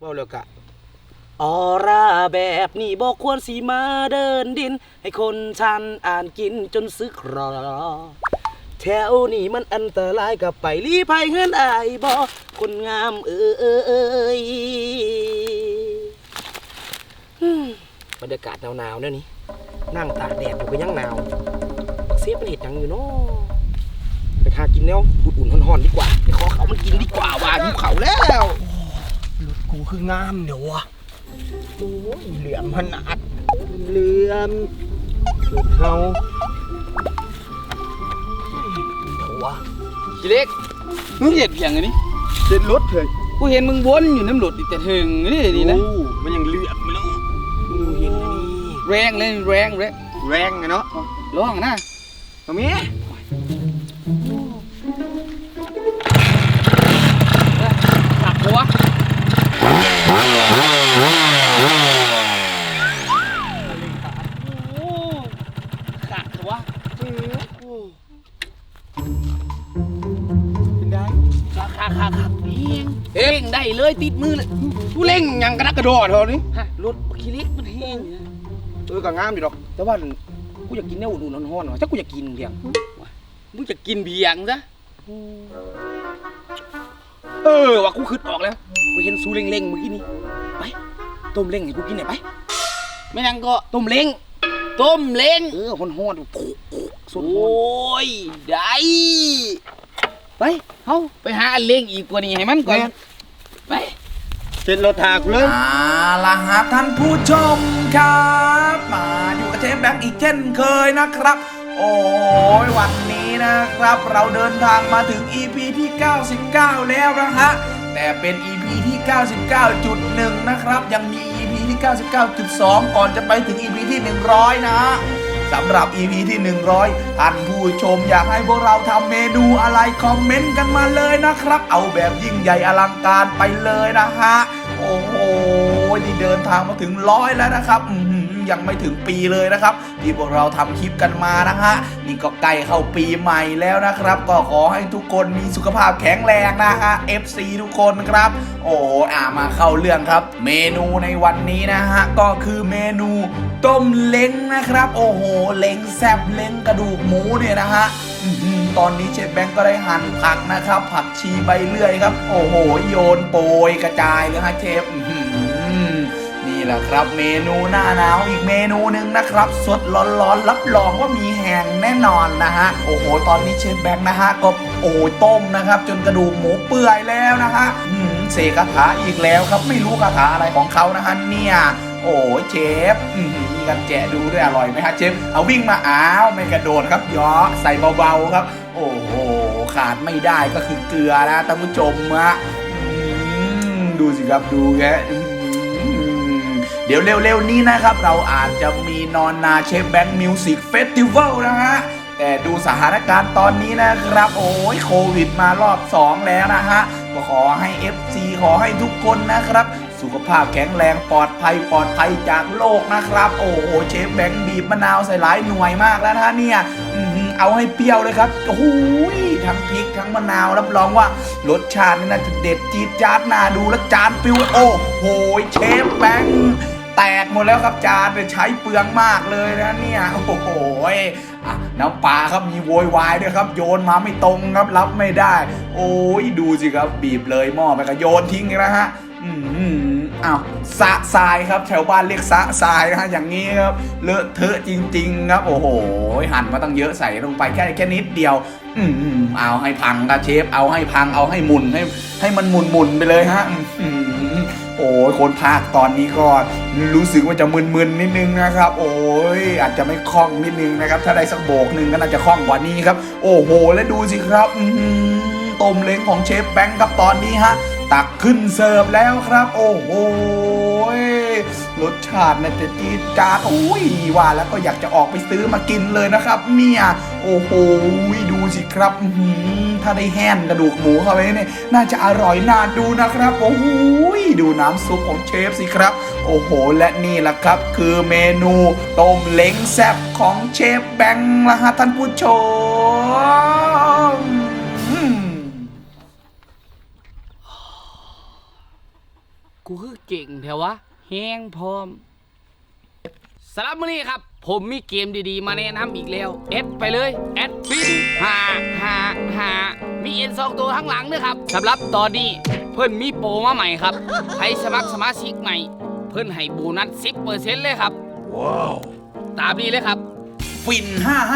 เว้าแล้วกะออร่าแบบนี้บอกควรสีมาเดินดิน ให้คนชันอ่านกินจนซึกครอ แถวนี้มันอันตรายกับไปรีภัยเงินอายบอคนงามเอ้ยฮึ่มบรรยากาศหนาวๆเนี่ยนี่นั่งตากแดดอยู่ก็ยังหนาวเสียเป็นเหตุยังอยู่เนาะไปหากินแล้วอุ่นๆห่อนๆดีกว่าไปขอเขามันกินดีกว่าว่าหิวเขาแล้ว คืองามเดี๋ยววะโอ้ยเหลี่ยมขนาดเหลี่ยมรถเฮาเดี๋ยววะจิเล็กมึงเห็ดเพียงอันนี้เด็ดรถเลยกูเห็นมึงวนอยู่น้ำหลุดอีกแต่ถึงนี่นี่นะโอ้มันยังเหลี่ยมเลยมึงเห็นนี่แรงเลยแรงเลยแรงไงเนาะร้องนะมามีขั ติดมือเลยกูเล่งยังกระดักกระโดดเท่านี้ฮะรถคิริกมันแห้งนะเออก็งามอยู่ดอก แต่ว่ากูอยากกินแนวอุ่นๆห่อนๆว่ะถ้ากูอยากกินเพียงมึงจะกินเบียงซะเออว่ะกูคิดออกแล้วกูเห็นซูเล้งๆเมื่อกี้นี่ไปต้มเล้งให้กูกินหน่อยไปไม่นั่งก็ต้มเล้งต้มเล้งเออห่อนๆคุกๆสุดโอ้ยได้ ไปเฮาไปหาอันเล้งอีกกว่านี้ให้มันก่อน ไปเสร็จรถทากูเลยเอาล่ะฮะท่านผู้ชมครับมาอยู่กับเชฟแบงค์อีกเช่นเคยนะครับ โอ้ยวันนี้นะครับ เราเดินทางมาถึง EP ที่ 99 แล้วนะฮะแต่เป็น EP ที่ 99.1 นะครับ ยังมี EP ที่ 99.2 ก่อนจะไปถึง EP ที่ 100 นะฮะ สำหรับ EP ที่ 100 ท่านผู้ชมอยากให้พวกเราทำเมนูอะไรคอมเมนต์กันมาเลยนะครับ เอาแบบยิ่งใหญ่อลังการไปเลยนะฮะ โอ้โหนี่เดินทางมาถึงร้อยแล้วนะครับ อื ยังไม่ถึงปีเลยนะครับ ที่พวกเราทำคลิปกันมานะฮะนี่ก็ใกล้เข้าปีใหม่แล้วนะครับ ก็ขอให้ทุกคนมีสุขภาพแข็งแรงนะฮะ FC ทุกคนครับ โอ้โหอ่ามาเข้าเรื่องครับ เมนูในวันนี้นะฮะก็คือเมนูต้มเล้งนะครับ โอ้โหเล้งแซบเล้งกระดูกหมูเนี่ยนะฮะอื้อหือตอนนี้เชฟแบงก์ก็ได้หั่นผักนะครับ ผักชีใบเลื่อยครับ โอ้โห โยนโปรยกระจายเลยฮะเชฟ แหละครับเมนูหน้าหนาวอีกเมนูหนึ่งนะครับ สดร้อนๆรับรองว่ามีแห้งแน่นอนนะฮะโอ้โห ตอนนี้เชฟแบงก์นะฮะก็โอ้ต้มนะครับ จนกระดูกหมูเปื่อยแล้วนะฮะอื้อหือเสกคาถาอีกแล้วครับไม่รู้คาถาอะไรของเขานะฮะเนี่ยโอ้เชฟอื้อหือมีกันแจะดูด้วยอร่อยไหมฮะเชฟเอาวิ่งมาอ้าวไม่กระโดดครับย่อใส่เบาๆครับ โอ้โหขาดไม่ได้ก็คือเกลือนะท่านผู้ชมฮะอืมดูสิครับดูแก เดี๋ยวเร็วๆนี้นะครับ เราอาจจะมีนอนนาเชฟแบงค์มิวสิกเฟสติวัลนะฮะ แต่ดูสถานการณ์ตอนนี้นะครับ โอ้ยโควิดมารอบ 2 แล้วนะฮะก็ขอให้ FC ขอให้ทุกคนนะครับ สุขภาพแข็งแรงปลอดภัยปลอดภัยจากโลกนะครับ โอ้โหเชฟแบงค์บีบมะนาวใส่หลายหน่วยมากแล้วนะเนี่ยอื้อหือเอาให้เปรี้ยวเลยครับโอ้โหทั้งพริกทั้งมะนาวรับรองว่ารสชาตินี่น่าจะเด็ดจี๊ดจ๊าดน่าดูและจานปิวโอ้โหเชฟแบงค์ แตกหมดแล้วครับจานเลยใช้เปลืองมากเลยนะเนี่ยโอ้โหอะน้ำปลาครับมีโวยวายด้วยครับโยนมาไม่ตรงครับรับไม่ได้ โอ้ยดูสิครับบีบเลยหม้อไปก็โยนทิ้งนะฮะอืมอ้าวสะทรายครับแถวบ้านเรียกสะทรายนะฮะอย่างนี้ครับเลอะเทอะจริง ๆ ครับ โอ้โหหั่นมาตั้งเยอะใส่ลงไปแค่แค่นิดเดียว อืมเอาให้พังครับเชฟเอาให้พังเอาให้หมุนให้ให้มันหมุนหมุนไปเลยฮะอืม โอ้ยคนภาคตอนนี้ก็รู้สึกว่าจะมึนๆนิดนึงนะครับ โอ้ยอาจจะไม่คล่องนิดนึงนะครับ ถ้าได้สักโบกหนึ่งก็น่าจะคล่องกว่านี้ครับ โอ้โห และดูสิครับต้มเล้งของเชฟแบงค์ครับตอนนี้ฮะ ตักขึ้นเสิร์ฟแล้วครับ โอ้โห รสชาติน่าจะจี๊ดจ๊าดโอ้ยว่าแล้วก็อยากจะออกไปซื้อมากินเลยนะครับ เนี่ยโอ้โหดูสิครับถ้าได้แห้งกระดูกหมูเข้าไปเนี่ยน่าจะอร่อยน่าดูนะครับโอ้โหดูน้ำซุปของเชฟสิครับ โอ้โห และนี่แหละครับ คือเมนูต้มเล้งแซ่บของเชฟแบงค์ละฮะท่านผู้ชมอืมกูคือเก่งแถววะ แห้งพร้อมสำหรับมื้อนี้ครับ ผมมีเกมดีๆ มาแนะนำอีกแล้วแอดไปเลยแอดฟินหาหาหามีเอ็นสองตัวข้างหลังด้วยครับสำหรับตอนนี้เพิ่นมีโปรมาใหม่ครับใครสมัครสมาชิกใหม่ เพิ่นให้โบนัส10%เลยครับว้าวตามนี้เลยครับ ฟิน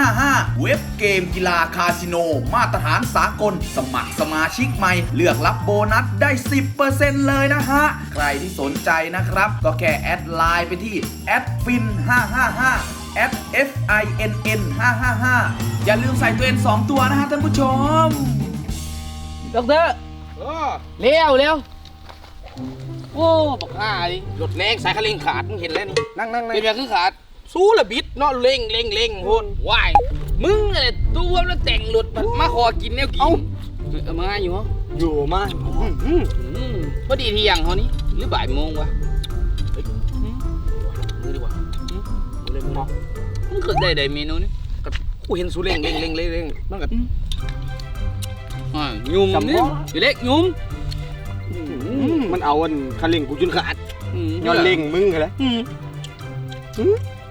555 เว็บเกมกีฬาคาสิโน มาตรฐานสากล สมัครสมาชิกใหม่ เลือกรับโบนัสได้ 10%เลยนะฮะ ใครที่สนใจนะครับ ก็แค่แอดไลน์ไปที่แอดฟิน 555แอด F I N N 555 อย่าลืมใส่ตัวเอ็น2ตัวนะฮะท่านผู้ชมดอกเตอร์เร็วเร็วโอ้บอกห่าดิรถแรงสายคันเร่งขาดมึงเห็นแล้วนี่ นั่งนั่งนั่งเป็นแบบคือขาด สู้ละบิดเนาะเร่งเร่งเร่งโหดวายมึงอะไรตัวแล้วแต่งหลุดมาขอกินแนวกินเอ้าเออมาอยู่เหรออยู่มาอื้อหืออืมพอดีเที่ยงเขานี้หรือบ่ายโมงวะมือดีกว่าอื้อมือเลยมึงมองมึงเคยได้ได้เมนูนี้กูเห็นสู้เร่งเร่งเร่งเร่งเร่งมันก็อ่ายุ่มจำนี่บ่อยู่เล็กยุ่มมันเอาอันคันเร่งกูจนขาดอืมย้อนเร่งมึงเหรอ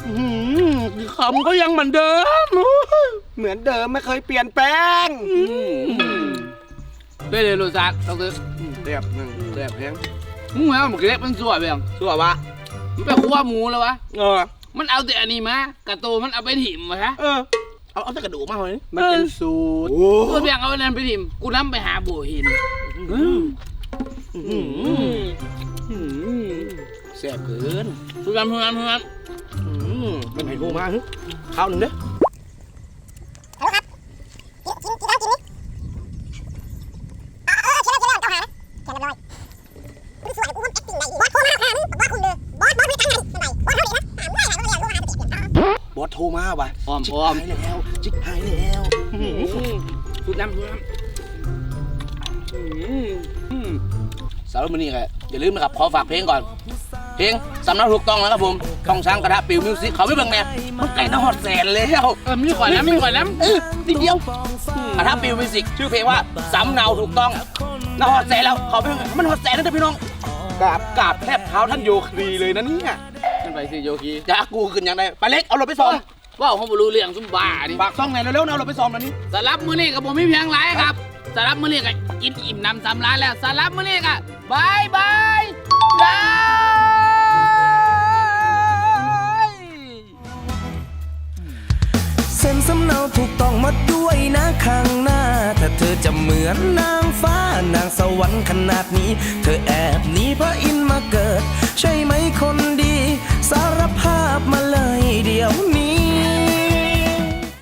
อืมอืมอืมคำก็ยังเหมือนเดิมเหมือนเดิมไม่เคยเปลี่ยนแปลงอืมเป็นเลยรสชาติดอกเตอร์เรียบหนึ่งเรียบแพงมึงแม่มันเล็กมันสวยไปยังสู้วะมันไปคั่วหมูแล้ววะเออ มันเอาแต่อันนี้มากระโตมันเอาไปถิ่มวะฮะเออเอาเอาแต่กระดูกมาเลยมันเป็นสูตรกูเพียงเอาอันนั้นไปถิ่มกูนํไปหาโบเห็นอืมอืมอืมแซ่บเกินเพื่อนเพื่อนเพื่อน อืมมันให้กูมาหึข้าวหนึ่งเด้อบอสโทรมาว่ะอ้อมจิกอ้อมหายแล้ว จิกหายแล้วสุดน้ำสุดน้ำสำหรับวันนี้ครับอย่าลืมนะครับ ขอฝากเพลงก่อน เพลงสำนักถูกต้องแล้วครับผมช่องช้างกระทะปิวมิวสิกเขาไม่เบิ่งแม่มันไก่น้าฮอดแสนแล้วเออมีก่อนน้ำมีก่อนน้เออนิดเดียวกระทะปิวมิวสิกชื่อเพลงว่าสำเนาถูกต้องน้าฮอดแสนแล้วเขาไปเบิ่งมันฮอดแสนแล้วเด้อพี่น้องกราบกราบแทบเท้าท่านโยครีเลยนะเนี่ยำมันไปสิโยคีจะกูขึ้นยังไงไปเล็กเอารถไปซ้อมว่าวเขาบรู้เรื่องซุ่มบ้าดิฝากซ่องไหนอยเร็วๆนะเอารถไปซ้อมแล้วนี่สำหรับมื้อนี้กับผมไม่เพียงไรครับสำหรับมื้อนี้ก็กินอิ่มน้ำสำราญแล้วสำหรับมื้อนี้ก็บายบายบา เซ็นสำเนาถูกต้องมาด้วยนะข้างหน้า ถ้าเธอจะเหมือนนางฟ้านางสวรรค์ขนาดนี้ เธอแอบหนีพระอินมาเกิด ใช่ไหมคนดี สารภาพมาเลยเดี๋ยวนี้